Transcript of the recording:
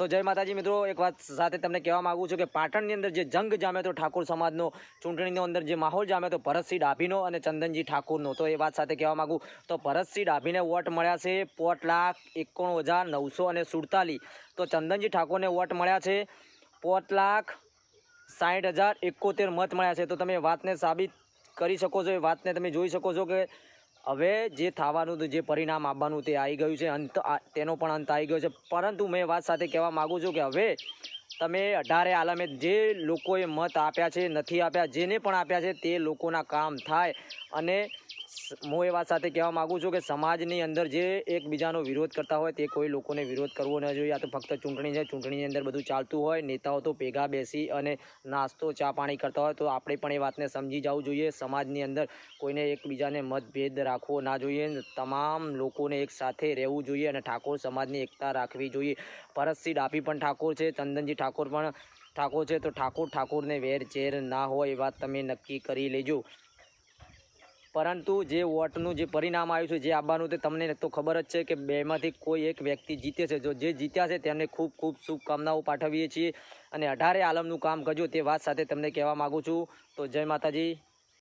તો જય માતાજી મિત્રો, એક વાત સાથે તમને કહેવા માંગુ છું કે પાટણની અંદર જે જંગ જામ્યો તો ઠાકોર સમાજનો, ચૂંટણીનો અંદર જે માહોલ જામ્યો તો ભરતસિંહ ડાભીનો અને ચંદનજી ઠાકોરનો. તો એ વાત સાથે કહેવા માંગુ, તો ભરતસિંહ ડાભીને વોટ મળ્યા છે પોટ લાખ એકોણ હજાર નવસો અને સુડતાલીસ. તો ચંદનજી ઠાકોરને વોટ મળ્યા છે પોત લાખ સાઠ હજાર એકોતેર મત મળ્યા છે. તો તમે વાતને સાબિત કરી શકો છો, એ વાતને તમે જોઈ શકો છો કે હવે જે થવાનું હતું, જે પરિણામ આવવાનું તે આવી ગયું છે, અંત તેનો પણ અંત આવી ગયો છે. પરંતુ મેં વાત સાથે કહેવા માગું છું કે હવે તમે અઢારે આલમે જે લોકોએ મત આપ્યા છે, નથી આપ્યા, જેને પણ આપ્યા છે, તે લોકોના કામ થાય. અને હું એ વાત સાથે કહેવા માગું છું કે સમાજની અંદર જે એકબીજાનો વિરોધ કરતા હોય તે કોઈ લોકોને વિરોધ કરવો ન જોઈએ. આ તો ફક્ત ચૂંટણી છે. ચૂંટણીની અંદર બધું ચાલતું હોય, નેતાઓ તો ભેગા બેસી અને નાસ્તો, ચા પાણી કરતા હોય તો આપણે પણ એ વાતને સમજી જવું જોઈએ. સમાજની અંદર કોઈને એકબીજાને મતભેદ રાખવો ના જોઈએ. તમામ લોકોને એક સાથે રહેવું જોઈએ અને ઠાકોર સમાજની એકતા રાખવી જોઈએ. ભરતસિંહ ડાભી પણ ઠાકોર છે. ચંદનજી ઠાકોર પણ ઠાકોર છે. તો ઠાકોર ઠાકોરને વેર ચેર ના હોય એ વાત તમે નક્કી કરી લેજો. પરંતુ જે વોટનું જે પરિણામ આવ્યું છે, જે આવવાનું તે તમને તો ખબર જ છે કે બેમાંથી કોઈ એક વ્યક્તિ જીતે છે. જો જે જીત્યા છે, તેમને ખૂબ ખૂબ શુભકામનાઓ પાઠવીએ છીએ અને અઢારે આલમનું કામ કરજો તે વાત સાથે તમને કહેવા માગું છું. તો જય માતાજી.